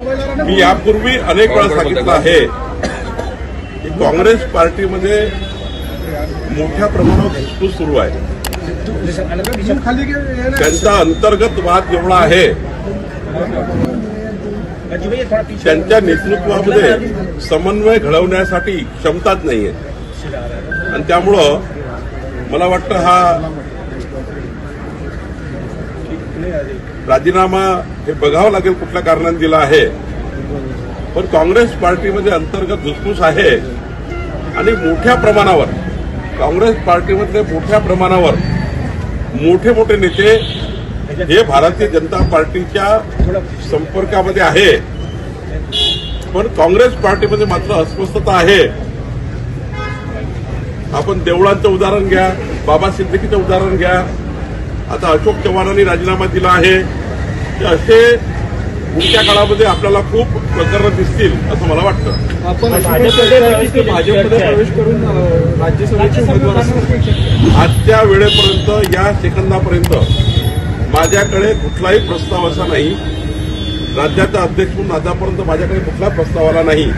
मी यापूर्वी अनेक वेळा सांगितलं आहे की काँग्रेस पार्टीमध्ये मोठ्या प्रमाणावर घुसखोस सुरू आहे. त्यांचा अंतर्गत वाद जेवढा आहे. त्यांच्या नेतृत्वामध्ये समन्वय घडवण्यासाठी क्षमताच नाहीये. आणि त्यामुळं मला वाटतं हा राजीनामा हे बघावं लागेल कुठल्या कारणाने दिला आहे. पण काँग्रेस पार्टीमध्ये अंतर्गत धुसफूस आहे. आणि मोठ्या प्रमाणावर काँग्रेस पार्टीमधले मोठ्या प्रमाणावर मोठे मोठे नेते हे भारतीय जनता पार्टीच्या संपर्कामध्ये आहे. पण काँग्रेस पार्टीमध्ये मात्र अस्वस्थता आहे. आपण देवळांचं उदाहरण घ्या बाबा सिद्दीकीचं उदाहरण घ्या आता अशोक चव्हाणांनी राजीनामा दिला आहे. असे पुढच्या काळामध्ये आपल्याला खूप प्रकरणं दिसतील असं मला वाटतं. आपण भाजपमध्ये प्रवेश करून राज्यसभेचे उमेदवार आजच्या वेळेपर्यंत या सेकंदापर्यंत माझ्याकडे कुठलाही प्रस्ताव असा नाही. राज्याचा अध्यक्ष म्हणून आतापर्यंत माझ्याकडे कुठला प्रस्ताव आला नाही.